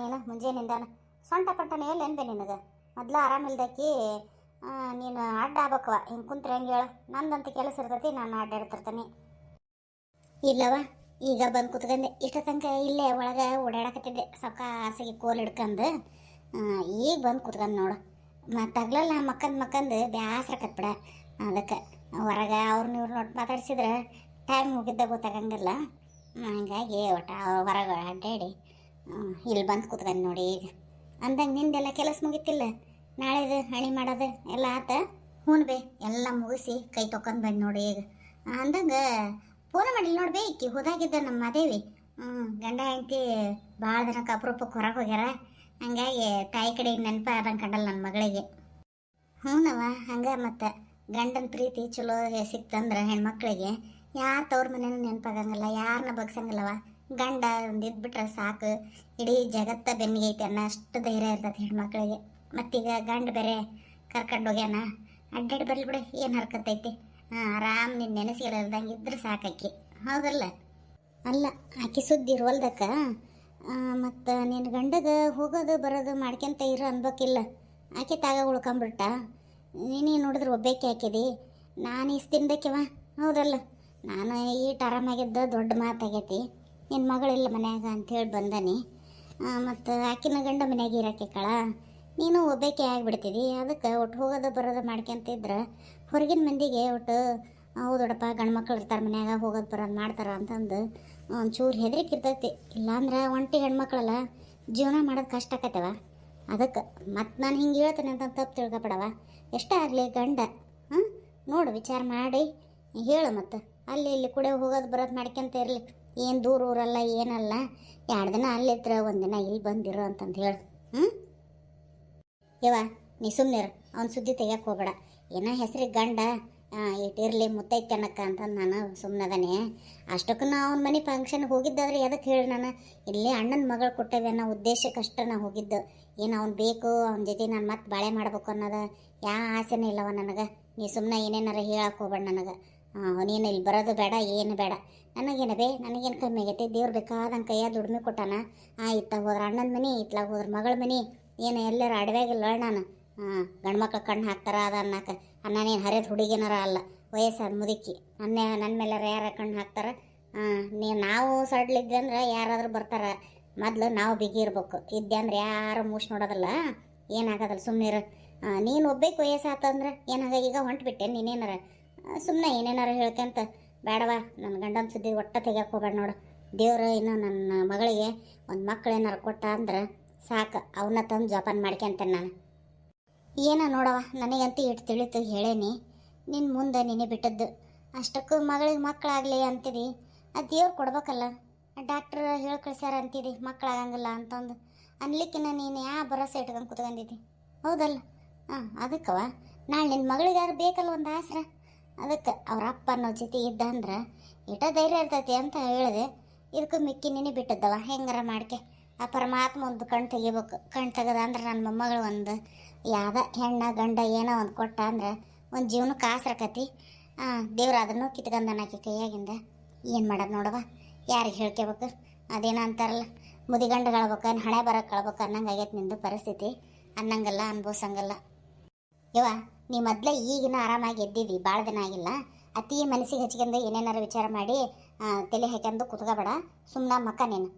ನೀನು ಮುಂಜಾನಿಂದಾನ ಸೊಂಟ ಪಟ್ಟನ ಎಲ್ಲ ಏನ್ಬೆ ನಿನಗೆ? ಮೊದ್ಲು ಆರಾಮಿಲ್ದಕ್ಕಿ ನೀನು ಅಡ್ಡ ಆಗ್ಬೇಕವ ಹಿಂಗೆ ಕುಂತ್ರೆ ಹೆಂಗೆ ಹೇಳು? ನಂದಂತ ಕೆಲಸ ಇರ್ತೈತಿ, ನಾನು ಅಡ್ಡಾಡ್ತಿರ್ತೀನಿ ಇಲ್ಲವ ಈಗ ಬಂದು ಕುತ್ಕೊಂಡೆ ಇಷ್ಟ ತನಕ ಇಲ್ಲೇ ಒಳಗೆ ಓಡಾಡಕತ್ತಿದ್ದೆ. ಸೊಕ್ಕ ಹಾಸಿಗೆ ಕೋಲ್ ಹಿಡ್ಕೊಂಡು ಈಗ ಬಂದು ಕುತ್ಕೊಂಡು ನೋಡು. ಮತ್ತು ಹಗ್ಲಲ್ಲ ಮಕ್ಕಂದು ಮಕ್ಕಂದು ಬಿಡ ಅದಕ್ಕೆ ಹೊರಗೆ ಅವ್ರನ್ನ ಇವ್ರು ನೋಡಿ ಮಾತಾಡ್ಸಿದ್ರೆ ಟೈಮ್ ಮುಗಿದ್ದ ಗೊತ್ತಾಗಂಗಿಲ್ಲ. ಹಂಗಾಗಿ ಒಟ್ಟು ಹೊರಗೆ ಅಡ್ಡಾಡಿ ಇಲ್ಲಿ ಬಂದು ಕೂತ್ಕೊಂಡು ನೋಡಿ ಈಗ. ಅಂದಂಗೆ ನಿಂದೆಲ್ಲ ಕೆಲಸ ಮುಗಿತಿಲ್ಲ. ನಾಳೆದು ಹಣಿ ಮಾಡೋದು ಎಲ್ಲ ಆತ. ಹ್ಞೂ ಬೇ, ಎಲ್ಲ ಮುಗಿಸಿ ಕೈ ತೊಗೊಂಡು ಬಂದು ನೋಡಿ ಈಗ. ಅಂದಂಗೆ ಫೋನ್ ಮಾಡಿಲ್ಲ ನೋಡ್ಬೇ ಈಕಿ ಹೋದಾಗಿದ್ದ ನಮ್ಮ ಮದೇವಿ. ಹ್ಞೂ ಗಂಡ ಹೆಂಡತಿ ಭಾಳ ದಿನಕ್ಕೆ ಅಪರೂಪಕ್ಕೆ ಹೊರಗೆ ಹೋಗ್ಯಾರ. ಹಂಗಾಗಿ ತಾಯಿ ಕಡೆ ನೆನಪ ಆದಂಗೆ ಕಂಡಲ್ಲ ನನ್ನ ಮಗಳಿಗೆ. ಹ್ಞೂನವ ಹಂಗೆ ಮತ್ತು. ಗಂಡನ ಪ್ರೀತಿ ಚಲೋ ಸಿಕ್ತಂದ್ರೆ ಹೆಣ್ಮಕ್ಳಿಗೆ. ಯಾರು ತವ್ರ ಮನೇನೂ ನೆನಪಾಗಂಗಿಲ್ಲ ಯಾರನ್ನ ಬಗ್ಸಂಗಿಲ್ಲವ ಗಂಡ ಒಂದು ಇದ್ಬಿಟ್ರೆ ಸಾಕು. ಇಡೀ ಜಗತ್ತ ಬೆನ್ನಿಗೆ ಐತೆ ಅನ್ನೋ ಅಷ್ಟು ಧೈರ್ಯ ಇರ್ತೈತೆ ಹೆಣ್ಮಕ್ಳಿಗೆ. ಮತ್ತೀಗ ಗಂಡ ಬೇರೆ ಕರ್ಕೊಂಡು ಹೋಗ್ಯಾನ. ಅಡ್ಡಾಡಿ ಬರ್ಲಿ ಬಿಡು, ಏನು ಹರ್ಕತ್ತೈತಿ ಹಾಂ, ಆರಾಮ್ ನಿನ್ನ ನೆನೆಸಿಗಳಿಲ್ದಂಗೆ ಇದ್ರೆ ಸಾಕಾಕಿ ಹೌದಲ್ಲ? ಅಲ್ಲ, ಆಕಿ ಸುದ್ದಿ ಇರುವಲ್ದಕ್ಕ? ಮತ್ತು ನಿನ್ನ ಗಂಡಗೆ ಹೋಗೋದು ಬರೋದು ಮಾಡ್ಕೊಂತ ಇರೋ ಅನ್ಬೇಕಿಲ್ಲ. ಆಕೆ ತಾಗ ಉಳ್ಕೊಂಬಿಟ್ಟ. ನೀನೇ ನೋಡಿದ್ರೆ ಒಬ್ಬೇಕೆ ಹಾಕಿದಿ. ನಾನು ಇಷ್ಟು ತಿನ್ಬೇಕಿವ ಹೌದಲ್ಲ? ನಾನು ಈಟ್ ಆರಾಮಾಗಿದ್ದ ದೊಡ್ಡ ಮಾತಾಗೈತಿ. ನಿನ್ನ ಮಗಳಿಲ್ಲ ಮನ್ಯಾಗ ಅಂಥೇಳಿ ಬಂದನಿ. ಮತ್ತು ಆಕಿನ ಗಂಡ ಮನ್ಯಾಗ ಇರೋಕೆ ಕಳ, ನೀನು ಒಬ್ಬೇಕೆ ಆಗಿಬಿಡ್ತಿದಿ. ಅದಕ್ಕೆ ಒಟ್ಟು ಹೋಗೋದು ಬರೋದು ಮಾಡ್ಕೊಂತಿದ್ರೆ ಹೊರಗಿನ ಮಂದಿಗೆ ಒಟ್ಟು ಹೌದೊಡಪ್ಪ ಗಂಡು ಮಕ್ಳು ಇರ್ತಾರೆ ಮನ್ಯಾಗ, ಹೋಗೋದು ಬರೋದು ಮಾಡ್ತಾರ ಅಂತಂದು ಒಂಚೂರು ಹೆದರಿಕೆ ಇರ್ತೈತಿ. ಇಲ್ಲಾಂದ್ರೆ ಒಂಟಿ ಹೆಣ್ಮಕ್ಳಲ್ಲ ಜೀವನ ಮಾಡೋದು ಕಷ್ಟ ಆಕತ್ತವ ಅದಕ್ಕೆ ಮತ್ತು ನಾನು ಹಿಂಗೆ ಹೇಳ್ತೇನೆ ಅಂತ ತಪ್ಪು ತಿಳ್ಕೊಬೇಡವ. ಎಷ್ಟೇ ಆಗಲಿ ಗಂಡ, ಹಾಂ? ನೋಡು ವಿಚಾರ ಮಾಡಿ, ಹೇಳು ಮತ್ತು. ಅಲ್ಲಿ ಇಲ್ಲಿ ಕೂಡ ಹೋಗೋದು ಬರೋದು ಮಾಡ್ಕೊಂತ ಇರಲಿ. ಏನು ದೂರ ಊರಲ್ಲ, ಏನಲ್ಲ. ಎರಡು ದಿನ ಅಲ್ಲಿದ್ರೆ ಒಂದು ದಿನ ಇಲ್ಲಿ ಬಂದಿರು ಅಂತಂದು ಹೇಳು. ಹ್ಞೂ ಯವ್ವ, ನೀ ಸುಮ್ಮನಿರು ಅವ್ನ ಸುದ್ದಿ ತೆಗಿಯಕ್ಕೆ ಹೋಗಬೇಡ. ಏನೋ ಹೆಸ್ರಿಗೆ ಗಂಡ ಇಟ್ಟಿರಲಿ ಮುತ್ತೈತನಕ್ಕ ಅಂತಂದು ನಾನು ಸುಮ್ಮನದಾನೆ ಅಷ್ಟಕ್ಕೂ ನಾ ಅವ್ನ ಮನೆ ಫಂಕ್ಷನ್ಗೆ ಹೋಗಿದ್ದಾದ್ರೆ ಎದಕ್ಕೆ ಹೇಳಿ ನಾನು? ಇಲ್ಲಿ ಅಣ್ಣನ ಮಗಳು ಕೊಟ್ಟೇವೆ ಅನ್ನೋ ಉದ್ದೇಶಕ್ಕಷ್ಟ ನಾ ಹೋಗಿದ್ದು. ಏನು ಅವ್ನು ಬೇಕು, ಅವ್ನ ಜೊತೆ ನಾನು ಮತ್ತೆ ಬಾಳೆ ಮಾಡ್ಬೇಕು ಅನ್ನೋದು ಯಾವ ಆಸೆನೇ ಇಲ್ಲವ ನನಗೆ? ನೀ ಸುಮ್ಮನೆ ಏನೇನಾರ ಹೇಳಕ್ಕೆ ಹೋಗ್ಬೇಡ ನನಗೆ. ಅವನೇನು ಇಲ್ಲಿ ಬರೋದು ಬೇಡ, ಏನು ಬೇಡ. ನನಗೇನು ಬೇ, ನನಗೇನು ಕಮ್ಮಿ ಆಗೈತೆ? ದೇವ್ರು ಬೇಕಾದಂಗೆ ಕೈಯ ದುಡಿಮೆ ಕೊಟ್ಟಾನ? ಆ ಇತ್ತಾಗ ಹೋದ್ರೆ ಅಣ್ಣನ ಮನೆ ಇತ್ಲಾಗ ಹೋದ್ರೆ ಮಗಳ ಮನೆ. ಏನು ಎಲ್ಲರ ಅಡವ್ಯಾಗಿಲ್ಲ ನಾನು. ಹಾಂ ಗಂಡು ಮಕ್ಳು ಕಣ್ಣು ಹಾಕ್ತಾರ ಅದ ಅನ್ನಕ್ಕೆ ನಾನೇನು ಹರಿದ ಹುಡುಗಿನಾರ ಅಲ್ಲ. ವಯಸ್ಸಾದ ಮುದುಕಿ. ನನ್ನ ನನ್ನ ಮೇಲೆ ಯಾರ ಕಣ್ಣು ಹಾಕ್ತಾರ? ಹಾಂ ನೀ ನಾವು ಸಡ್ಲಿದ್ದೆ ಅಂದ್ರೆ ಯಾರಾದರೂ ಬರ್ತಾರೆ. ಮೊದಲು ನಾವು ಬಿಗಿ ಇರ್ಬೇಕು. ಇದ್ದೆ ಅಂದ್ರೆ ಯಾರು ಮೂಸ್ ನೋಡೋದಲ್ಲ. ಏನಾಗೋದಲ್ಲ ಸುಮ್ಮನೆ ನೀನು ಒಬ್ಬೇಕು ವಯಸ್ಸಾತಂದ್ರೆ ಏನಾಗ ಈಗ ಹೊಂಟ್ಬಿಟ್ಟೆ ನೀನೇನಾರ? ಸುಮ್ಮನೆ ಏನೇನಾರ ಹೇಳ್ಕೊಂತ ಬೇಡವ ನನ್ನ ಗಂಡನ ಸುದ್ದಿ ಒಟ್ಟ ತೆಗಿಯಕ್ಕೆ ಹೋಗ್ಬೇಡ ನೋಡು. ದೇವ್ರು ಇನ್ನು ನನ್ನ ಮಗಳಿಗೆ ಒಂದು ಮಕ್ಕಳು ಏನಾರು ಕೊಟ್ಟ ಅಂದ್ರೆ ಸಾಕು ಅವನ್ನ ತಂದು ಜೋಪಾನ ಮಾಡ್ಕೊಂತೇನೆ ನಾನು. ಏನೋ ನೋಡವ ನನಗಂತೂ ಇಟ್ಟು ತಿಳಿತು ಹೇಳೇನಿ. ನಿನ್ನ ಮುಂದೆ ನೀನೇ ಬಿಟ್ಟದ್ದು, ಅಷ್ಟಕ್ಕೂ ಮಗಳಿಗೆ ಮಕ್ಕಳಾಗಲಿ ಅಂತಿದಿ. ಅದು ದೇವ್ರು ಕೊಡ್ಬೇಕಲ್ಲ, ಡಾಕ್ಟ್ರ್ ಹೇಳಿ ಕಳ್ಸ್ಯಾರ ಅಂತಿದಿ, ಮಕ್ಕಳಾಗಂಗಿಲ್ಲ ಅಂತಂದು. ಅನ್ಲಿಕ್ಕಿನ ನೀನು ಯಾ ಭರೋಸೆ ಇಟ್ಕೊಂಡು ಕುತ್ಕೊಂಡಿದ್ದಿ ಹೌದಲ್ಲ? ಹಾಂ ಅದಕ್ಕವ ನಾಳೆ ನಿನ್ನ ಮಗಳಿಗಾರು ಬೇಕಲ್ಲ ಒಂದು ಆಸರ? ಅದಕ್ಕೆ ಅವ್ರ ಅಪ್ಪ ಅನ್ನೋ ಜೊತೆ ಇದ್ದ ಅಂದ್ರೆ ಇಟ ಧೈರ್ಯ ಇರ್ತೈತಿ ಅಂತ ಹೇಳಿದೆ. ಇದಕ್ಕೂ ಮಿಕ್ಕಿ ನಿನ್ನೆ ಬಿಟ್ಟದ್ದವ. ಹೆಂಗಾರ ಮಾಡ್ಕೆ? ಆ ಪರಮಾತ್ಮ ಒಂದು ಕಣ್ ತೆಗಿಬೇಕು. ಕಣ್ಣು ತೆಗೆದ ಅಂದ್ರೆ ನನ್ನ ಮೊಮ್ಮಗಳು ಒಂದು ಯಾವ್ದ, ಹೆಣ್ಣ, ಗಂಡ, ಏನೋ ಒಂದು ಕೊಟ್ಟ ಅಂದ್ರೆ ಒಂದು ಜೀವನಕ್ಕೆ ಆಸರಕತಿ ದೇವ್ರ ಅದನ್ನು ಕಿತ್ಕೊಂಡನ ಆಕಿ ಕೈಯಾಗಿಂದ. ಏನು ಮಾಡೋದು ನೋಡವ ಯಾರಿಗೆ ಹೇಳ್ಕೋಬೇಕು? ಅದೇನೋ ಅಂತಾರಲ್ಲ. ಮುದಿಗಂಡು ಕಳ್ಬೇಕು, ಹಣೆ ಬರೋಕೆ ಕಳ್ಬೇಕು ಅನ್ನಂಗೆ ನಿಂದು ಪರಿಸ್ಥಿತಿ. ಅನ್ನಂಗಲ್ಲ, ಅನ್ಭವಿಸಂಗಲ್ಲ. ಯವ್ವ, ನೀ ಮೊದಲೇ ಈಗಿನ ಆರಾಮಾಗಿ ಎದ್ದಿದ್ದಿ ಭಾಳ ದಿನ ಆಗಿಲ್ಲ. ಅತಿ ಮನಸ್ಸಿಗೆ ಹಚ್ಕೊಂಡು ಏನೇನಾರು ವಿಚಾರ ಮಾಡಿ ತಲೆ ಹಾಕ್ಯಂದು ಕುತ್ಕೋಬೇಡ ಸುಮ್ಮನೆ ಮಕ್ಕ ನೀನು.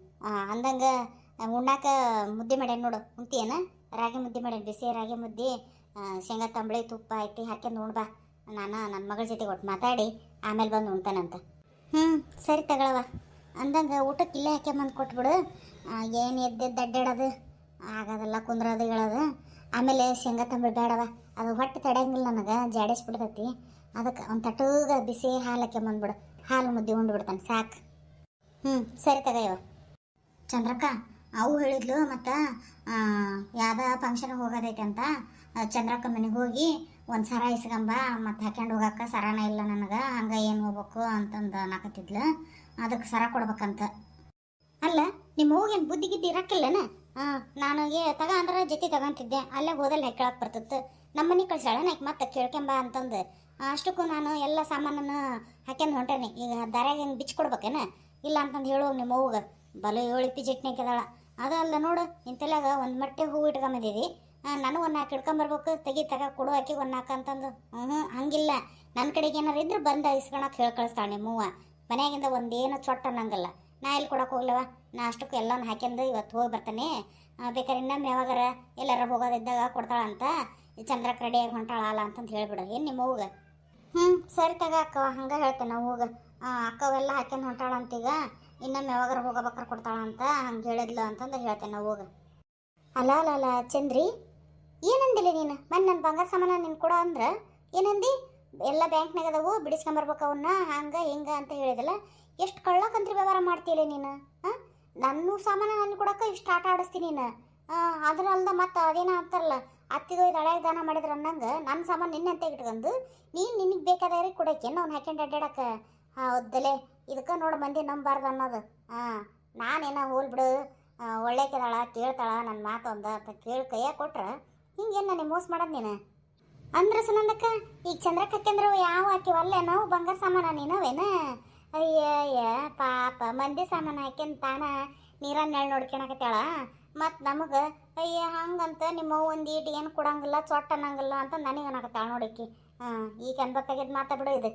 ಅಂದಂಗೆ ಉಣ್ಣಾಕ ಮುದ್ದೆ ಮಾಡ್ಯಾನ ನೋಡು, ಉಣ್ತಿಯೇನ? ರಾಗಿ ಮುದ್ದೆ ಮಾಡ್ಯಾನ, ಬಿಸಿ ರಾಗಿ ಮುದ್ದೆ ಶೇಂಗಾ ತಂಬಳಿ, ತುಪ್ಪ ಐತಿ ಹಾಕ್ಯಂದು ಉಣ್ಬಾ. ನಾನು ನನ್ನ ಮಗಳ ಜೊತೆ ಒಟ್ಟು ಮಾತಾಡಿ, ಆಮೇಲೆ ಬಂದು ಉಣ್ತಾನಂತ. ಹ್ಞೂ ಸರಿ ತಗೊಳವ ಅಂದಂಗೆ ಊಟಕ್ಕೆ ಇಲ್ಲೇ ಹಾಕ್ಯಂಬಂದು ಕೊಟ್ಬಿಡು. ಏನು ಎದ್ದೆದ್ದು ಅಡ್ಡಾಡೋದು ಆಗೋದಲ್ಲ, ಕುಂದ್ರೋದು, ಹೇಳೋದು. ಆಮೇಲೆ ಶೇಂಗಾ ತಂಬಳಿ ಬೇಡವ ಅದು ಹೊಟ್ಟೆ ತಡೆಯಂಗಿಲ್ಲ ನನಗೆ, ಜಾಡಿಸ್ಬಿಡ್ತೈತಿ. ಅದಕ್ಕೆ ಒಂದು ತಟೂಗ ಬಿಸಿ ಹಾಲು ಹಾಕ್ಯಂಬಂದ್ಬಿಡು ಹಾಲು ಮುದ್ದೆ ಉಂಡ್ಬಿಡ್ತಾನೆ, ಸಾಕು. ಹ್ಞೂ ಸರಿ ತಗಯ್ಯವ ಚಂದ್ರಕ್ಕ, ಅವು ಹೇಳಿದ್ಲು ಮತ್ತು ಯಾವ ಫಂಕ್ಷನ್ ಹೋಗೋದೈತೆ ಅಂತ. ಚಂದ್ರಕ್ಕ ಮನೆಗೆ ಹೋಗಿ ಒಂದು ಸರ ಇಸ್ಕೊಂಬ, ಮತ್ತು ಹಾಕ್ಯಂಡು ಹೋಗಕ್ಕೆ ಸರನ ಇಲ್ಲ ನನಗೆ, ಹಂಗೆ ಏನು ಹೋಗ್ಬೇಕು ಅಂತಂದು ನಾಕತ್ತಿದ್ಲು ಅದಕ್ಕೆ ಸರ ಕೊಡ್ಬೇಕಂತ. ಅಲ್ಲ ನಿಮ್ಮ ಹೋಗೇನು ಬುದ್ಧಿ ಗಿದ್ದಿ ಇರಕ್ಕಿಲ್ಲನ? ಹಾಂ ನನಗೆ ತಗ ಅಂದ್ರೆ ಜೊತೆ ತಗೊಂತಿದ್ದೆ ಅಲ್ಲೇ ಹೋದಲ್ಲಿ ಹೆಕ್ಕಳಕ್ಕೆ ಬರ್ತಿತ್ತು ನಮ್ಮ ಮನೆ ಕಳ್ಸಾಳ ನಾಯ್ಕ ಮತ್ತೆ ಕೇಳ್ಕೊಂಬ ಅಂತಂದು. ಅಷ್ಟಕ್ಕೂ ನಾನು ಎಲ್ಲ ಸಾಮಾನನ್ನು ಹಾಕ್ಯಂದು ಹೊಂಟೇನಿ. ಈಗ ದಾರ್ಯಾಗ ಹೆಂಗೆ ಬಿಚ್ಕೊಡ್ಬೇಕೇನ ಇಲ್ಲ ಅಂತಂದು ಹೇಳು ನಿಮ್ಮ ಅವ್ಗ ಬಲು ಏಳು ಹಾಕಿದಾಳ ಅದಲ್ಲ ನೋಡು ಇಂತಲಾಗ ಒಂದು ಮಟ್ಟೆ ಹೂವು ಇಟ್ಕೊಂಬಂದಿದ್ದೀವಿ ನನಗೆ ಒಂದು ನಾಲ್ಕು ಇಟ್ಕೊಂಬರ್ಬೇಕು ತೆಗಿ ತಗ, ಕೊಡು ಹಾಕಿ ಒಂದು ನಾಲ್ಕು ಅಂತಂದು. ಹ್ಞೂ ಹಂಗಿಲ್ಲ. ನನ್ನ ಕಡೆಗೆ ಏನಾರು ಇದ್ರೆ ಬಂದು ಇಸ್ಕೊಳಕ್ಕೆ ಹೇಳಿ ಕಳಿಸ್ತಾಳೆ ನಿಮ್ಮವ್ವ ಮನೆಯಾಗಿಂದ ಒಂದೇನು ಚೊಟ್ಟ ಅನ್ನಂಗಿಲ್ಲ. ನಾ ಎಲ್ಲಿ ಕೊಡೋಕೆ ಹೋಗ್ಲವ? ನಾ ಅಷ್ಟಕ್ಕೆ ಎಲ್ಲನೂ ಹಾಕ್ಯಂದು ಇವತ್ತು ಹೋಗಿ ಬರ್ತಾನೆ. ಬೇಕಾದ್ರೆ ಇನ್ನೊಮ್ಮೆ ಯಾವಾಗಾರ ಎಲ್ಲಾರ ಹೋಗೋದಿದ್ದಾಗ ಕೊಡ್ತಾಳಂತ. ಚಂದ್ರಕ್ಕೆ ರೆಡಿಯಾಗಿ ಹೊಂಟಾಳ ಅಲ್ಲ ಅಂತಂದು ಹೇಳಿಬಿಡು. ಏನು ನಿಮ್ಮ ಹೂಗ ಹ್ಞೂ ಸರಿ ತಗ ಅಕ್ಕ, ಹಂಗೆ ಹೇಳ್ತೇನೆ ನಾವು ಹೋಗ ಅಕ್ಕವೆಲ್ಲ ಹಾಕ್ಯಂದು ಹೊಂಟಾಳಂತೀಗ, ಇನ್ನೊಮ್ಮೆ ಯಾವಾಗಾರ ಹೋಗಬೇಕಾರ ಕೊಡ್ತಾಳ ಅಂತ ಹಂಗೆ ಹೇಳಿದ್ಲು ಅಂತಂದು ಹೇಳ್ತೇನೆ ನಾವು ಹೋಗ ಅಲ್ಲ ಅಲ್ಲ ಅಲ್ಲ, ಚಂದ್ರಿ ಏನಂದಿಲ್ಲ ನೀನು? ಮನ್ ನನ್ನ ಬಂಗಾರ ಸಾಮಾನ ನೀನು ಕೊಡ ಅಂದ್ರೆ. ಏನಂದಿ? ಎಲ್ಲ ಬ್ಯಾಂಕ್ನಾಗ ಅದಾವು, ಬಿಡಿಸ್ಕೊಂಬರ್ಬೇಕು ಅವನ್ನ ಹಂಗೆ, ಹಿಂಗೆ ಅಂತ ಹೇಳಿದಲ್ಲ ಎಷ್ಟು ಕಳ್ಳಕಂತ್ರಿ ವ್ಯವಹಾರ ಮಾಡ್ತೀಯ ನೀನು? ಹಾಂ ನನ್ನ ಸಾಮಾನ ನನ್ನ ಕೊಡೋಕೆ ಇಷ್ಟು ಆಟ ಆಡಿಸ್ತೀನಿ ನೀನು. ಅದ್ರ ಅಲ್ದ ಮತ್ತೆ ಅದೇನೋ ಅಂತಾರಲ್ಲ ಅತ್ತಿಗೆ ಒಯ್ದು ದಾನ ಮಾಡಿದ್ರ ಅನ್ನಂಗೆ ನನ್ನ ಸಾಮಾನು ನಿನ್ನಂತೆ ಇಟ್ಕೊಂಡು ನೀನು ನಿನಗೆ ಬೇಕಾದ್ರೆ ಕೊಡಕ್ಕೆ ಅವ್ನು ಹಾಕ್ಯಂಡು ಅಡ್ಡಾಡಕ್ಕೆ ಹೌದಲೆ ಇದಕ್ಕೆ ನೋಡು ಮಂದಿ ನಂಬಾರ್ದು ಅನ್ನೋದು. ಹಾಂ, ನಾನೇನ ಹೋಲ್ ಬಿಡು ಒಳ್ಳೆ ಒಳ್ಳೆಕಿದಾಳ ಕೇಳ್ತಾಳ ನನ್ನ ಮಾತು ಒಂದ ಅಂತ ಕೇಳಿ ಕೈಯಾಗ ಕೊಟ್ರೆ, ಹಿಂಗೇನು ನನಗೆ ಮೋಸ ಮಾಡೋದು ನೀನು? ಅಂದ್ರೆ ಸುನಂದಕ್ಕ ಈಗ ಚಂದ್ರಕಕ್ಕಂದ್ರೆ ಯಾವ ಹಾಕಿವಲ್ಲ ನಾವು ಬಂಗಾರ ಸಾಮಾನ ನೀನವೇನ? ಅಯ್ಯ ಪಾಪ, ಮಂದಿ ಸಾಮಾನು ಹಾಕ್ಯಂತಾನ ನೀರನ್ನೆಳ್ ನೀರ ನೆಳ್ ನೋಡ್ಕೊಳಕತ್ತಾಳ ಮತ್ತು ನಮಗೆ, ಅಯ್ಯ, ಹಂಗಂತ ನಿಮ್ಮ ಒಂದು ಈಟ್ ಏನು ಕೊಡಂಗಿಲ್ಲ, ಚೊಟ್ಟ ಅನ್ನಂಗಿಲ್ಲ ಅಂತ ನನಗೆ ಅನ್ನಕತ್ತಾಳ ನೋಡಿಕಿ ಹಾಂ ಈಗ ಮಾತಾ ಬಿಡು ಇದು.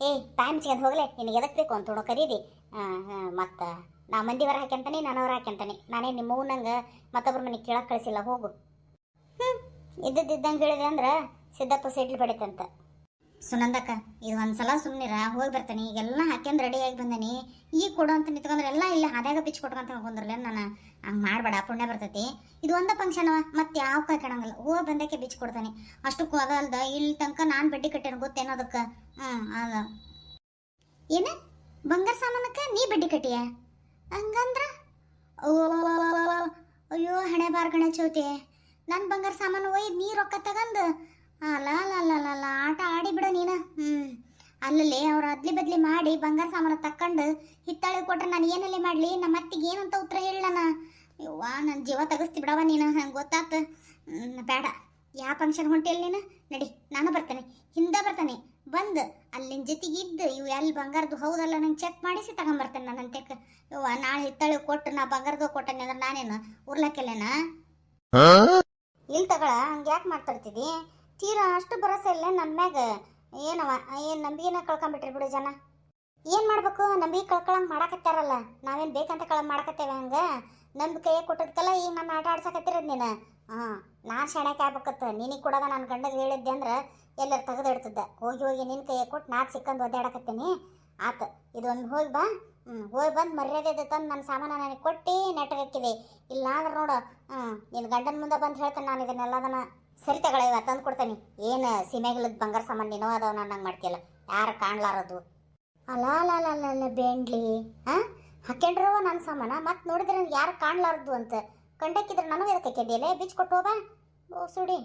ಏಯ್ ಟೈಮ್ ಸಿಗದ್ ಹೋಗ್ಲೆ, ನಿನಗೆ ಎದಕ್ಕೆ ಬೇಕು? ಅಂತ ಕರೀದಿ. ಮತ್ತು ನಾ ಮಂದಿವರ ಹಾಕ್ಯಂತಾನೆ, ನಾನವ್ರ ಹಾಕ್ಯಂತಾನೆ. ನಾನೇ ನಿಮ್ಮ ನಂಗೆ ಮತ್ತೊಬ್ರ ಮನೆಗೆ ಕೇಳಕ್ಕೆ ಕಳಿಸಿಲ್ಲ, ಹೋಗು. ಹ್ಞೂ ಇದ್ದಿದ್ದಂಗೆ ಹೇಳಿದೆ ಅಂದ್ರೆ ಸಿದ್ದಪ್ಪ ಸಿಡ್ಲು ಬಡಿತಂತ. ಸುನಂದಕ್ಕ ಇದು ಒಂದ್ಸಲ ಸುಮ್ಮನಿರ ಹೋಗಿ ಬರ್ತಾನೆ ಈಗೆಲ್ಲ ಹಾಕ್ಯಂದು ರೆಡಿಯಾಗಿ ಬಂದಾನಿ. ಈಗ ಕೊಡು ಅಂತ ನಿಂತ್ಕೊಂಡ್ರೆ ಎಲ್ಲ ಇಲ್ಲಿ ಹಾದ್ಯಾಗ ಪಿಚ್ ಕೊಟ್ಕೊಂತ ಹೋಗ್ಕೊಂಡ್ರಲ್ಲ ನಾನು ಹಂಗೆ ಮಾಡಬೇಡ ಪುಣ್ಯ ಬರ್ತೈತಿ. ಇದು ಒಂದ ಫಂಕ್ಷನ್ ಅವ ಮತ್ತೆ ಯಾವ ಕೈ ಕಾಣಂಗಿಲ್ಲ. ಹೋಗಿ ಬಂದಕ್ಕೆ ಬಿಚ್ಚಿ ಕೊಡ್ತಾನೆ. ಅಷ್ಟಕ್ಕೂ ಅದಲ್ದ ಇಲ್ಲಿ ತನಕ ನಾನು ಬಡ್ಡಿ ಕಟ್ಟೇನು ಗೊತ್ತೇನೋ ಅದಕ್ಕೆ? ಹ್ಞೂ ಅದ. ಏನು? ಬಂಗಾರ ಸಾಮಾನಕ್ಕೆ ನೀ ಬಡ್ಡಿ ಕಟ್ಟಿಯ? ಹಂಗಂದ್ರ? ಅವ್ವ, ಅಯ್ಯೋ ಹಣೆ ಬಾರ್ ಗಣೆ ಚೌತಿ. ನನ್ನ ಬಂಗಾರ ಸಾಮಾನು ಒಯ್ದು ನೀ ರೊಕ್ಕ ತಗಂದು ಅಲ್ಲ ಅಲ್ಲ ಅಲ್ಲ ಆಟ ಆಡಿ ಬಿಡು ನೀನು. ಹ್ಞೂ ಅಲ್ಲಲ್ಲಿ ಅವ್ರು ಅದ್ಲಿ ಬದ್ಲಿ ಮಾಡಿ ಬಂಗಾರ ಸಾಮಾನು ತಕ್ಕೊಂಡು ಹಿತ್ತಾಳೆ ಕೊಟ್ರೆ ನಾನು ಏನಲ್ಲಿ ಮಾಡಲಿ? ನಮ್ಮ ಅತ್ತಿಗೆ ಏನಂತ ಉತ್ತರ ಹೇಳಣ ಯವ್ವಾ ನನ್ನ ಜೀವ ತೆಗಿಸ್ತಿ ಬಿಡವ ನೀನು. ಹಂಗೆ ಗೊತ್ತಾತು. ಬೇಡ. ಯಾವ ಫಂಕ್ಷನ್ ಹೊಂಟಿಲ್ಲ ನೀನು? ನಡಿ ನಾನು ಬರ್ತೇನೆ. ಹಿಂದೆ ಬರ್ತೇನೆ. ಬಂದು. ಅಲ್ಲಿನ ಜೊತೆಗೆ ಇದ್ದು ಇವು ಎಲ್ಲಿ ಬಂಗಾರದು ಹೌದಲ್ಲ ನಂಗೆ ಚೆಕ್ ಮಾಡಿಸಿ ತಗೊಂಬರ್ತೇನೆ ನಾನು ಅಂತೆಕ್ ಯವ್ವ ನಾಳೆ ಹಿತ್ತಾಳೆ ಕೊಟ್ಟು ನಾ ಬಂಗಾರದು ಕೊಟ್ಟನೆ ಅಂದ್ರೆ ನಾನೇನು? ಉರ್ಲಕ್ಕೆಲ್ಲೇನಾ? ಇಲ್ಲಿ ತಗೊಳ ಹಂಗೆ ಯಾಕೆ ಮಾಡ್ತಿರ್ತಿದಿ ತೀರಾ ಅಷ್ಟು ಭರೋಸೆ ಇಲ್ಲ ನನ್ನ ಮ್ಯಾಗ. ಏನವ, ಏನು ನಂಬಿಕೆನ ಕಳ್ಕೊಂಬಿಟ್ರಿ ಬಿಡು ಜನ. ಏನು ಮಾಡಬೇಕು? ನಂಬಿಕೆ ಕಳ್ಕೊಳಂಗೆ ಮಾಡಕತ್ತಾರಲ್ಲ. ನಾವೇನು ಬೇಕಂತ ಕಳ ಮಾಡಕತ್ತೇವೆ ಹಂಗೆ? ನಂಬಿಕೆ ಕೊಟ್ಟದ್ಕಲ್ಲ ಈಗ ನನ್ನ ಆಟ ಆಡ್ಸಕತ್ತಿರೋದು ನೀನು. ಹಾಂ, ನಾನು ಶಾಣೆಗೆ ಆಗ್ಬೇಕತ್ತ ನಿನಗೆ ಕೊಡೋದ ನನ್ನ ಗಂಡಗೆ ಹೇಳಿದ್ದೆ ಅಂದ್ರೆ ಎಲ್ಲರೂ ತೆಗೆದು ಇಡ್ತಿದ್ದೆ ಹೋಗಿ ಹೋಗಿ ನಿನ್ನ ಕೈಯಾಗ ಕೊಟ್ಟು ನಾ ಸಿಕ್ಕಂದು ಒದ್ದಾಡಕತ್ತೀನಿ. ಆತ, ಇದೊಂದು ಹೋಗಿ ಬಾ. ಹ್ಞೂ ಹೋಗಿ ಬಂದು ಮರ್ಯಾದೆ ತಂದು ನನ್ನ ಸಾಮಾನು ನನಗೆ ಕೊಟ್ಟು ನೆಟ್ಟಗಾಕಿದೆ ಇಲ್ಲ ಅಂದ್ರೆ ನೋಡು ಹ್ಞೂ ನಿನ್ನ ಗಂಡನ ಮುಂದೆ ಬಂದು ಹೇಳ್ತೇನೆ ನಾನು ಇದನ್ನೆಲ್ಲದನ್ನ. ಸರಿ ತಗೊಳ್ಳ ತಂದು ಕೊಡ್ತೇನೆ. ಏನು ಸೀಮೆಗಿಲ್ಲದ ಬಂಗಾರ ಸಾಮಾನು ನೀನೋ ಅದಾವ ನಾನು ಮಾಡ್ತಿಯಲ್ಲ. ಯಾರು ಕಾಣ್ಲಾರದು? ಅಲ್ಲ ಅಲ್ಲ ಅಲ್ಲ ಬೇಂಡ್ಲಿ ಹಾಂ ಹಾಕ್ಯಂಡ್ರವ ನನ್ನ ಸಾಮಾನ. ಮತ್ತೆ ನೋಡಿದ್ರೆ ಯಾರು ಕಾಣ್ಲಾರ್ದು ಅಂತ. ಕಂಡಕ್ಕಿದ್ರೆ ನನಗೆ ಎದಕ್ಕೆ ಹಾಕಿದ್ಯಲ್ಲ ಬಿಚ್ಚು ಕೊಟ್ಟು ಹೋಗ ಓ, ಸುಡಿ.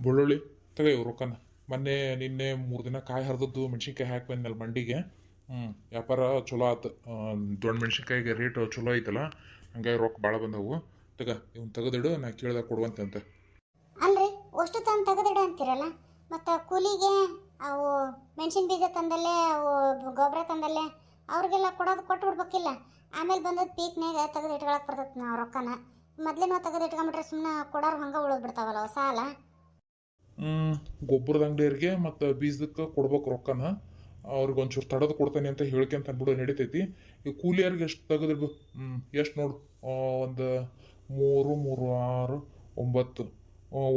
ಬೆಳ್ಳುಳ್ಳಿ, ತಗೋ ರೊಕ್ಕನ. ಮೊನ್ನೆ, ನಿನ್ನೆ ಮೂರು ದಿನ ಕಾಯಿ ಹರಿದದ್ದು ಮೆಣಸಿನ್ಕಾಯಿ ಹಾಕಿ ಬಂದ್ನಲ್ಲ ಮಂಡಿಗೆ. ಹ್ಞೂ ವ್ಯಾಪಾರ ಚಲೋ ಆತು. ದೊಡ್ಡ ಮೆಣಸಿನ್ಕಾಯಿಗೆ ರೇಟ್ ಚಲೋ ಐತಲ್ಲ, ಹಂಗಾಗಿ ರೊಕ್ಕ ಭಾಳ ಬಂದವು. ತಗ ಇವ್ನು ತೆಗೆದಿಡು ನಾ ಕೇಳ್ದಾಗ ಕೊಡುವಂತಂತ. ಅಲ್ರಿ ಅಷ್ಟು ತಂದು ತೆಗೆದಿಡು ಅಂತೀರಲ್ಲ? ಮತ್ತು ಕೂಲಿಗೆ ಅವು ಮೆಣಸಿನ ಬೀಜ ತಂದಲ್ಲೇ ಅವು ಗೊಬ್ಬರ ತಂದಲ್ಲೇ ಅವ್ರಿಗೆಲ್ಲ ಕೊಡೋದು ಕೊಟ್ಟು ಬಿಡ್ಬೇಕಿಲ್ಲ ಆಮೇಲೆ ಬಂದದ್ದು ಪೀಕ್ನಾಗ ತೆಗೆದು ಇಟ್ಕೊಳಕ್ಕೆ ಬರ್ತೈತೆ ನಾವು ರೊಕ್ಕನ. ಮೊದಲೇ ನಾವು ತೆಗೆದು ಇಟ್ಕೊಂಬಿಟ್ರೆ ಸುಮ್ಮನೆ ಕೊಡೋರು ಹಂಗೆ ಉಳಿದು ಬಿಡ್ತಾವಲ್ಲ ಸಾಲ ಗೊಬ್ಬರದ ಅಂಗಡಿಯವ್ರಿಗೆ ಮತ್ತು ಬೀಜಕ್ಕೆ ಕೊಡ್ಬೇಕು ರೊಕ್ಕನ. ಅವ್ರಿಗೆ ಒಂಚೂರು ತಡೆದು ಕೊಡ್ತೇನೆ ಅಂತ ಹೇಳ್ಕೊಂತ ಬಿಡು ನಡಿತೈತಿ. ಈ ಕೂಲಿಯರಿಗೆ ಎಷ್ಟು ತೆಗೆದಿಡ್ಬೇಕು ಹ್ಞೂ ಎಷ್ಟು ನೋಡು ಒಂದು ಮೂರು ಮೂರು ಆರು ಒಂಬತ್ತು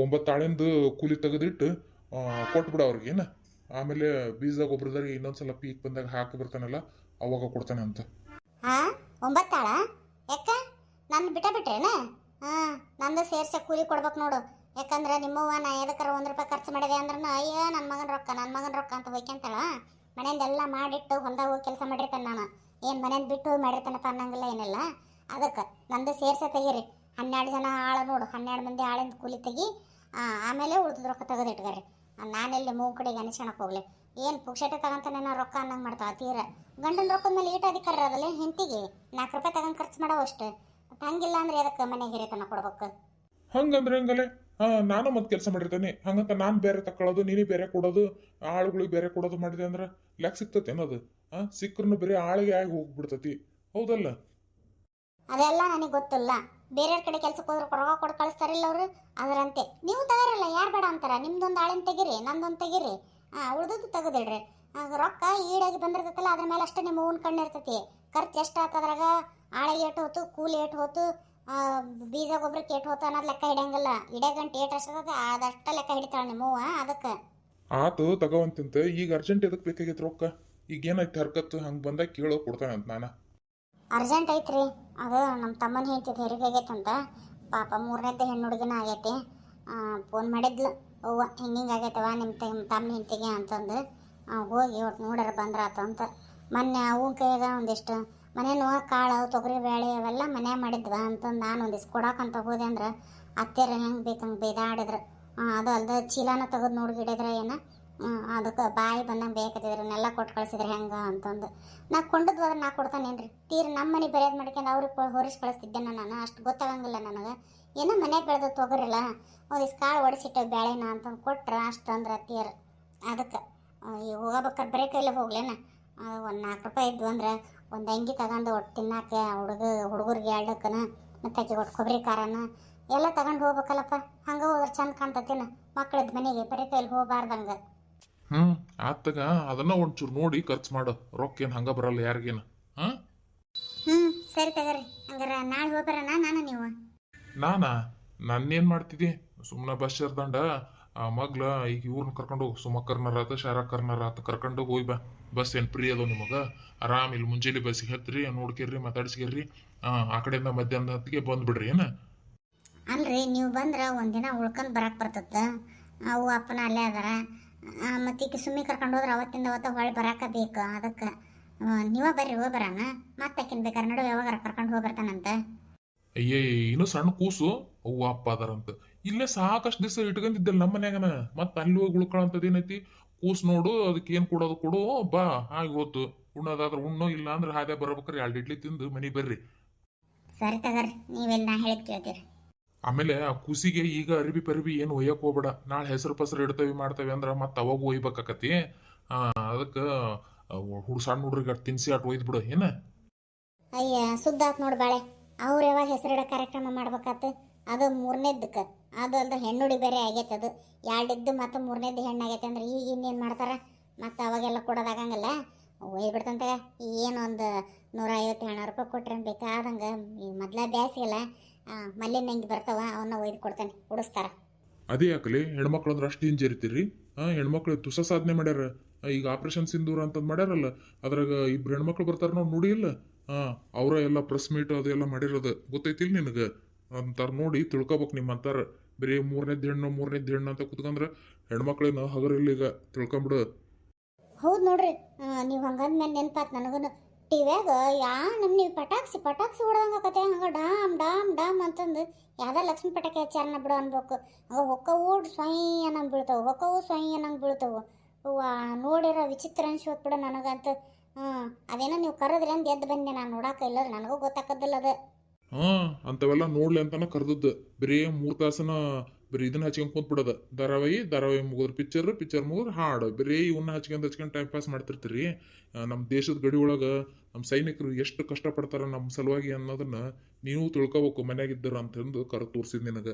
ಒಂಬತ್ತು ಆಳಿಂದು ಕೂಲಿ ತೆಗೆದಿಟ್ಟು ಕೊಟ್ಬಿಡು ಅವ್ರಿಗೆ, ಏನು? ಆಮೇಲೆ ಬೀಜ, ಗೊಬ್ಬರದಾಗ ಇನ್ನೊಂದ್ಸಲ ಪೀಕ್ ಬಂದಾಗ ಹಾಕಿ ಬರ್ತಾನಲ್ಲ ಅವಾಗ ಕೊಡ್ತಾನೆ ಅಂತ. ಹಾಂ ಒಂಬತ್ತಾಳ? ಯಾಕ? ನನ್ನ ಬಿಟ್ಟ ಬಿಟ್ರೇನ ಹಾ ನಂದು ಸೇರ್ಸ ಕೂಲಿ ಕೊಡ್ಬೇಕು ನೋಡು. ಯಾಕಂದ್ರೆ ನಿಮ್ಮವ್ವ ನಾ ಎದಕ್ಕಾರ ಒಂದು ರೂಪಾಯಿ ಖರ್ಚು ಮಾಡಿದೆ ಅಂದ್ರೆ ಅಯ್ಯೋ ನನ್ನ ಮಗನ ರೊಕ್ಕ ನನ್ನ ಮಗನ ರೊಕ್ಕ ಅಂತ ಹೋಯ್ಕೊಂತಾಳ? ಮನೆಯಿಂದೆಲ್ಲ ಮಾಡಿಟ್ಟು ಹೊಲ್ದಾಗ ಹೋಗಿ ಕೆಲಸ ಮಾಡಿರ್ತಾನೆ ನಾನು. ಏನು ಮನೆಯಿಂದ ಬಿಟ್ಟು ಮಾಡಿರ್ತಾನಪ್ಪ ಅನ್ನಂಗಿಲ್ಲ ಏನಿಲ್ಲ. ಅದಕ್ಕೆ, ನಂದು ಸೇರ್ಸ ತೆಗೀರಿ. ಹನ್ನೆರಡು ಜನ ಆಳು ನೋಡು ಹನ್ನೆರಡು ಮಂದಿ ಆಳಿಂದ ಕೂಲಿ ತೆಗಿ ಆ, ಆಮೇಲೆ ಉಳಿದ ರೊಕ್ಕ ತೆಗೆದು ಇಟ್ಕೊರಿ. ನಾನೆಲ್ಲಿ ಮೂಗು ಕಡೆಗೆ ಅನಿಸ್ಕೊಳಕ್ಕೆ ಹೋಗ್ಲಿ. ಏನು ಪುಕ್ಷಟೆ ತಗೊಂತಾನೆ ನಾನು ರೊಕ್ಕ ಅನ್ನಂಗೆ ಮಾಡ್ತಾವ ತೀರ. ಗಂಡನ ರೊಕ್ಕದ ಮೇಲೆ ಈಟ ಅಧಿಕಾರ ಅದಲ್ಲ ಹೆಂಡತಿಗೆ? ನಾಲ್ಕು ರೂಪಾಯಿ ತಗೊಂಡು ಖರ್ಚು ಮಾಡೋ ಅಷ್ಟು. ಹಂಗಿಲ್ಲ ಅಂದ್ರೆ ಅದಕ್ಕೆ ಮನೆಗೆ ಹಿರಿತನ ಕೊಡ್ಬೇಕು? ಹಂಗಂದ್ರೆ ಹಂಗಲೆ? ನಾನು ಮತ್ತೆ ಕೆಲಸ ಮಾಡಿರ್ತೇನೆ. ಹಂಗಂತ ನಾನು ಬೇರೆ ತಕೊಳ್ಳೋದು ನೀನೇ ಬೇರೆ ಕೊಡೋದು ಆಳುಗಳಿಗೆ ಬೇರೆ ಕೊಡೋದು ಮಾಡಿದೆ ಅಂದ್ರೆ ಲೆಕ್ಕ ಸಿಕ್ತತೆ ಅನ್ನೋದು ಹಾಂ ಸಿಕ್ಕರೂ ಬರೀ ಆಳಿಗೆ ಆಗಿ ಹೋಗ್ಬಿಡ್ತತಿ. ಹೌದಲ್ಲ? ಅದೆಲ್ಲ ನನಗೆ ಗೊತ್ತಿಲ್ಲ. ಬೇರೆಯವ್ರ ಕಡೆ ಕೆಲ್ಸಕ್ಕೆ ಹೋದ್ರೆ ರೊಕ್ಕ ಕೊಟ್ಟು ಕಳಿಸ್ತಾರಿಲ್ಲ ಅವರು ಅದರಂತೆ. ನೀವು ತಗೋರಲ್ಲ, ಯಾರು ಬೇಡ ಅಂತಾರ? ನಿಮ್ದೊಂದು ಆಳಿನ ತೆಗೀರಿ, ನಂದೊಂದು ತೆಗೀರಿ. ಹಾಂ ಉಳ್ದದ್ದು ತೆಗೆದಿಡ್ರಿ. ರೊಕ್ಕ ಈಡಾಗಿ ಬಂದಿರ್ತೈತಲ್ಲ, ಅದ್ರ ಮೇಲೆ ಅಷ್ಟೇ ನಿಮ್ಮ ಹೂವಿನ ಕಣ್ಣು ಇರ್ತೈತಿ. ಖರ್ಚು ಎಷ್ಟು ಆತದ್ರಾಗ ಆಳಿಗೆ ಏಟು ಹೋತು, ಕೂಲಿ ಏಟು ಹೋತು ಬೀಜ ಗೊಬ್ಬರಕ್ಕೆ ಏಟು ಹೋತು ಅನ್ನೋದು ಲೆಕ್ಕ ಹಿಡಿಯಂಗಿಲ್ಲ. ಇಡೇ ಗಂಟೆ ಏಟು ಅಷ್ಟದ ಅದಷ್ಟ ಲೆಕ್ಕ ಹಿಡಿತಾಳೆ ನಿಮ್ಮ ಹೂವ ಅದಕ್ಕೆ. ಆತು ತಗೋವಂತಂತೆ ಈಗ ಅರ್ಜೆಂಟ್ ಎದಕ್ಕೆ ಬೇಕಾಗಿತ್ತು ರೊಕ್ಕ? ಈಗ ಏನೈತಿ ಹರ್ಕತ್ತು, ಹಂಗೆ ಬಂದಾಗ ಕೇಳೋ ಕೊಡ್ತಾನೆ ಅಂತ ನಾನು. ಅರ್ಜೆಂಟ್ ಐತ್ರಿ. ಅದು ನಮ್ಮ ತಮ್ಮನ ಹೆಂಡತಿ ಹೆರಿಗೆ ಆಗೈತಂತ ಪಾಪ ಮೂರನೇದ್ದು ಹೆಣ್ಣು ಹುಡುಗಿನ ಆಗೈತಿ. ಫೋನ್ ಮಾಡಿದ್ಲು. ಅವ್ವ ಹಿಂಗೆ ಆಗೈತವ ನಿಮ್ಮ ತಮ್ಮ ತಮ್ಮ ಹೆಂಡತಿಗೆ ಅಂತಂದು. ಹೋಗಿ ಒಟ್ಟು ನೋಡ್ಯಾರ ಬಂದ್ರಾತು ಅಂತ. ಮೊನ್ನೆ ಅವನ ಕೈಯಾಗ ಒಂದಿಷ್ಟು ಮನೇನು ಕಾಳು ತೊಗರಿ ಬೇಳೆ ಅವೆಲ್ಲ ಮನೆ ಮಾಡಿದ್ವ ಅಂತಂದು ನಾನು ಒಂದಿಷ್ಟು ಕೊಡಾಕಂತ ಹೋದೆ ಅಂದ್ರೆ ಅತ್ತೆರ ಹೆಂಗೆ ಬೇಕಂಗೆ ಬೇದಾಡಿದ್ರು. ಅದು ಅಲ್ಲದೆ ಚೀಲಾನ ತೆಗೆದು ನೋಡ್ಗಿಡಿದ್ರೆ ಏನ? ಅದಕ್ಕೆ ಬಾಯಿ ಬಂದಂಗೆ ಬೇಕತ್ತಿದ್ರು, ನೆಲ್ಲ ಕೊಟ್ಟು ಕಳಿಸಿದ್ರೆ ಹೆಂಗೆ ಅಂತಂದು. ನಾ ಕೊಂಡದ್ದು ಅದ್ರ ನಾ ಕೊಡ್ತಾನೇನ್ರಿ ತೀರ್ ನಮ್ಮ ಮನೆ ಬೆಳೆಯೋದು ಮಾಡ್ಕೊಂಡು ಅವ್ರಿಗೆ ಹೊರಿಸಿ ಕಳಿಸ್ತಿದ್ದೆ ನಾನು ಅಷ್ಟು ಗೊತ್ತಾಗಂಗಿಲ್ಲ ನನಗೆ. ಏನೋ ಮನೆಗೆ ಬೆಳೆದ ತೊಗರಿಲ್ಲ ಒಂದಿಷ್ಟು ಕಾಳು ಒಡಿಸಿಟ್ಟು ಬೇಳೆನ ಅಂತಂದು ಕೊಟ್ರೆ ಅಷ್ಟು ಅಂದ್ರೆ ತೀರ್. ಅದಕ್ಕೆ ಈ ಹೋಗಬೇಕಾದ್ರೆ ಬರೀ ಕೈಲೇ ಹೋಗ್ಲೇನ? ಒಂದು ನಾಲ್ಕು ರೂಪಾಯಿ ಇದ್ವು ಅಂದ್ರೆ ಒಂದು ಅಂಗಿ ತಗೊಂಡು ಒಟ್ಟು ತಿನ್ನಕ್ಕೆ ಹುಡುಗ, ಹುಡುಗರಿಗೆ ಎರಡಕ್ಕನ ಮತ್ತು ಆಕೆ ಒಟ್ಟು ಕೊಬ್ಬರಿ ಖಾರನ ಎಲ್ಲ ತಗೊಂಡು ಹೋಗ್ಬೇಕಲ್ಲಪ್ಪ. ಹಂಗೆ ಹೋದ್ರೆ ಚಂದ ಕಾಣ್ತತೇನ ಮಕ್ಳದ್ದು ಮನೆಗೆ, ಬರೀ ಕೈಲಿ ಹೋಗ್ಬಾರ್ದಂಗೆ. ಹ್ಮ್ ಆತಗ ಅದನ್ನ ಒಂಚೂರು ನೋಡಿ ಖರ್ಚ್ ಮಾಡು. ರೊಕ್ಕ ಏನ್ ಹಂಗ ಬರಲ್ಲ ಯಾರಿಗೇನ. ಹಾ? ಹ್ಞೂ ಸರಿ ತಗರಿ. ಹಂಗಾರ ನಾಳೆ ಹೋಗ್ಬರೋಣ ನಾನು ನೀವು. ನಾನಾ? ನನ್ನೇನ್ ಮಾಡ್ತಿದ್ದಿ ಸುಮ್ಮನೆ ಬಸ್ ಸೇರ್ದಂಡ ಆ ಮಗ್ಲ ಈಗ ಇವ್ರನ್ನ ಕರ್ಕೊಂಡು ಹೋಗು. ಸುಮಕರ್ನರಾತ ಆತ ಕರ್ಕೊಂಡು ಹೋಗಿ ಬಾ. ಬಸ್ ಏನ್ ಪ್ರೀ ಅದಾವ ನಿಮಗ? ಆರಾಮ್ ಇಲ್ಲಿ ಮುಂಜಾನೆ ಬಸ್ಸಿಗೆ ಹತ್ರಿ ನೋಡ್ಕಿರ್ರಿ ಮಾತಾಡ್ಸ್ಕೇರ್ರಿ. ಆ ಆ ಕಡೆಯಿಂದ ಮಧ್ಯಾಹ್ನ ಹೊತ್ತಿಗೆ ಬಂದ್ಬಿಡ್ರಿ ಏನ? ಅಲ್ರಿ ನೀವು ಬಂದ್ರ ಒಂದಿನ ಉಳ್ಕೊಂಡ್ ಬರಕ್ಕೆ ಬರ್ತದ. ಅವು ಅಪ್ಪನ ಅಲ್ಲೇ ಅದಾರ. ಮತ್ತು ಈಗ ಸುಮ್ಮನೆ ಕರ್ಕೊಂಡು ಹೋದ್ರೆ ಅವತ್ತಿಂದ ಅವತ್ತ ಹೊಳೆ ಬರಾಕ ಬೇಕು. ಅದಕ್ಕೆ ನೀವ ಬರ್ರಿ ಹೋಗಿ ಬರೋಣ ಮತ್ತೆ ಆಕಿನ ಬೇಕಾರೆ ನಡು ಯಾವಾಗ ಕರ್ಕೊಂಡು ಹೋಗಿ ಬರ್ತಾನಂತ. ಅಯ್ಯೇ ಇನ್ನು ಸಣ್ಣ ಕೂಸು? ಅವ್ವ ಅಪ್ಪ ಅದಾರಂತ. ಇಲ್ಲೇ ಸಾಕಷ್ಟು ದಿವಸ ಇಟ್ಕೊಂಡಿದ್ದಲ್ಲ ನಮ್ಮ ಮನ್ಯಾಗನ. ಮತ್ತೆ ಅಲ್ಲಿ ಹೋಗಿ ಉಳ್ಕೊಳ್ಳೋಂಥದ್ದು ಏನೈತಿ? ಕೂಸ್ ನೋಡು ಅದಕ್ಕೆ ಏನು ಕೊಡೋದು ಕೊಡು ಬಾ ಆಗಿ ಹೋತು. ಉಣ್ಣೋದಾದ್ರೆ ಉಣ್ಣೋ ಇಲ್ಲ ಅಂದ್ರೆ ಹಾದೆ ಬರ್ಬೇಕಾರೆ. ಎರಡು ಇಡ್ಲಿ ತಿಂದು ಮನೆಗೆ ಬರ್ರಿ. ಸರಿ ತಗರ್ ನೀವೆಲ್ಲ ಹೇಳಿದ್ ಕೇಳ್ತೀರಿ. ಆಮೇಲೆ ಆ ಕೂಸಿಗೆ ಈಗ ಅರಿಬಿ ಪರಿಬಿ ಏನು ಒಯ್ಯಕ್ ಹೋಗ್ಬೇಡ. ನಾಳೆ ಹೆಸರು ಪಸರು ಇಡ್ತೇವಿ, ಮಾಡ್ತೇವೆ ಅಂದ್ರೆ ಮತ್ತೆ ಅವಾಗ ಒಯ್ಬೇಕಾಕತಿ ಅದಕ್ಕೆ ಹುಡ್ ಸಣ್ಣ ಹುಡ್ರಿಗೆ ಅಟ್ ತಿನ್ಸಿ ಅಟ್ ಒಯ್ದ್ ಬಿಡು, ಏನ? ಅಯ್ಯ, ಸುದ್ದ ಆತ್ ನೋಡಿ ಬಾಳೆ. ಅವ್ರು ಯಾವಾಗ ಹೆಸರಿಡ ಕಾರ್ಯಕ್ರಮ ಮಾಡ್ಬೇಕಾತು? ಅದು ಮೂರನೇದಕ್ಕೆ ಅದು ಅಂದ್ರೆ ಹೆಣ್ಣುಡಿ ಬೇರೆ ಆಗೈತೆ ಅದು. ಎರಡಿದ್ದು ಮತ್ತೆ ಮೂರನೇದ್ದು ಹೆಣ್ಣು ಆಗೈತೆ ಅಂದ್ರೆ ಈಗ ಇನ್ನೇನು ಮಾಡ್ತಾರ? ಮತ್ತು ಅವಾಗೆಲ್ಲ ಕೊಡೋದಾಗಂಗಿಲ್ಲ ಒಯ್ಬಿಡ್ತಂತ ಏನು ಒಂದು ನೂರ ಐವತ್ತು ಏಳ್ನೂರು ರೂಪಾಯಿ ಕೊಟ್ರೆ ಬೇಕಾದಂಗ. ಈ ಮೊದ್ಲ ಬ್ಯಾಸಿಗೆಲ್ಲ ಮಲ್ಲಿನ ಹೆಂಗೆ ಬರ್ತಾವ ಅವನ್ನ ಒಯ್ದು ಕೊಡ್ತಾನೆ ಉಡಿಸ್ತಾರ. ಅದೇ ಯಾಕಲಿ? ಹೆಣ್ಮಕ್ಳು ಅಂದ್ರೆ ಅಷ್ಟು ಹಿಂಜರಿತೀರಿ ಆ ಹೆಣ್ಮಕ್ಳು ತುಸ ಸಾಧನೆ ಮಾಡ್ಯಾರ. ಈಗ ಆಪರೇಷನ್ ಸಿಂಧೂರ ಅಂತಂದ್ ಮಾಡ್ಯಾರಲ್ಲ ಅದ್ರಾಗ ಇಬ್ರು ಹೆಣ್ಮಕ್ಳು ಬರ್ತಾರ ನಾವು ನೋಡಿ ಇಲ್ಲ. ಹಾ ಅವ್ರ ಎಲ್ಲ ಪ್ರೆಸ್ ಮೀಟ್ ಅದೆಲ್ಲ ಮಾಡಿರೋದು ಗೊತ್ತೈತಿಲ್ ನಿನಗ? ಅಂತಾರ ನೋಡಿ ತಿಳ್ಕೊಬೇಕು ನಿಮ್ಮ ಅಂತಾರ ಬರೀ ಮೂರನೇ ಹೆಣ್ಣು ಮೂರನೇದ್ ಹೆಣ್ಣು ಅಂತ ಕುತ್ಕೊಂಡ್ರ ಹೆಣ್ಮಕ್ಳೇನು ಹಗರಿಲ್ಲ ಈಗ ತಿಳ್ಕೊಂಬಿಡು. ಹೌದು ನೋಡ್ರಿ ನೀವು ಹಂಗಂದ್ಮೇಲೆ ನೆನ್ಪಾತ್ ನನಗೂ ಟಿವ್ಯಾಗ ಯಾ ನಮ್ನಿ ಪಟಾಕ್ಸಿ ಪಟಾಕ್ಸಿ ಹೊಡೆದಂಗೆ ಕತೆ. ಹಂಗೆ ಡಾಮ್ ಡಾಮ್ ಡಾಮ್ ಅಂತಂದು ಯಾವ್ದೋ ಲಕ್ಷ್ಮೀ ಪಟಾಕಿ ಹಚ್ಚಾರನ ಬಿಡು ಅನ್ಬೇಕು. ಹಂಗ ಹೊಕ್ಕವು ಸ್ವಯಂ ಅನ್ನಂಗೆ ಬೀಳ್ತಾವೆ. ಹೊಕ್ಕವು ಸ್ವಯಂ ಅನ್ನಂಗೆ ಬೀಳ್ತಾವೆ. ಹೂವು ನೋಡಿರೋ ವಿಚಿತ್ರ ಅನ್ಸೋತ್ ಬಿಡು ನನಗಂತ. ಹ್ಞೂ ಅದೇನೋ ನೀವು ಕರೆದ್ರಿ ಅಂತ ಎದ್ದು ಬಂದೆ ನಾನು ನೋಡಾಕ ಇಲ್ಲ ನನಗೂ ಗೊತ್ತಾಕದಿಲ್ಲ ಅದು. ಹಾ ಅಂತವೆಲ್ಲ ನೋಡ್ಲಿ ಅಂತಾನ ಕರ್ದದ್ದು. ಬರೀ ಮೂರ್ ತಾಸನ ಬರೀ ಇದನ್ನ ಹಚ್ಕೊಂಡ್ ಕುಂತ್ ಬಿಡೋದ ಧಾರಾವಾಹಿ ಧಾರಾವಾಹಿ ಮುಗಿದ್ರ ಪಿಕ್ಚರ್ ಪಿಕ್ಚರ್ ಮುಗಿದ್ರ ಹಾಡು. ಬರೀ ಇವನ್ನ ಹಚ್ಕೊಂಡ್ ಹಚ್ಕೊಂಡ್ ಟೈಮ್ ಪಾಸ್ ಮಾಡ್ತಿರ್ತೀರಿ. ನಮ್ಮ ನಮ್ ದೇಶದ ಗಡಿ ಒಳಗ ನಮ್ ಸೈನಿಕರು ಎಷ್ಟು ಕಷ್ಟಪಡ್ತಾರ ನಮ್ಮ ಸಲುವಾಗಿ ಅನ್ನೋದನ್ನ ನೀವು ತಿಳ್ಕೊಬೇಕು ಅಂತ ಅಂತಂದು ಕರೆ ತೋರ್ಸಿದ್ ನಿನಗೆ.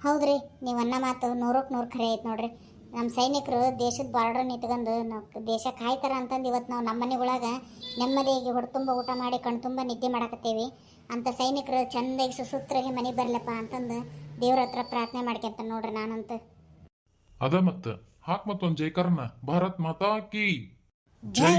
ಹೌದ್ರಿ ನೀವು ಅನ್ನ ಮಾತು ನೂರಕ್ಕೆ ನೂರು ಖರೆ ಐತೆ ನೋಡ್ರಿ. ನಮ್ಮ ಸೈನಿಕರು ದೇಶದ ಬಾರ್ಡರ್ ನಿಂತ್ಕೊಂಡು ನಾವು ದೇಶ ಕಾಯ್ತಾರ ಅಂತಂದು ಇವತ್ತು ನಾವು ನಮ್ಮ ಮನೆಗಳಾಗ ನೆಮ್ಮದಿಯಾಗಿ ಹೊಡ್ತುಂಬ ಊಟ ಮಾಡಿ ಕಣ್ತುಂಬ ನಿದ್ದೆ ಮಾಡಕತ್ತೀವಿ. ಅಂತ ಸೈನಿಕರು ಚೆಂದಾಗಿ ಸುಸೂತ್ರಾಗಿ ಮನೆಗೆ ಬರ್ಲಪ್ಪ ಅಂತಂದು ದೇವ್ರ ಹತ್ರ ಪ್ರಾರ್ಥನೆ ಮಾಡ್ಕೊಂತ ನೋಡ್ರಿ ನಾನಂತ. ಅದ ಮತ್ತೆ ಹಾಕ್ ಮತ್ತೊಂದು ಜೈಕರ್ಣ ಭಾರತ್ ಮಾತಾ ಕಿ. ಜೈ!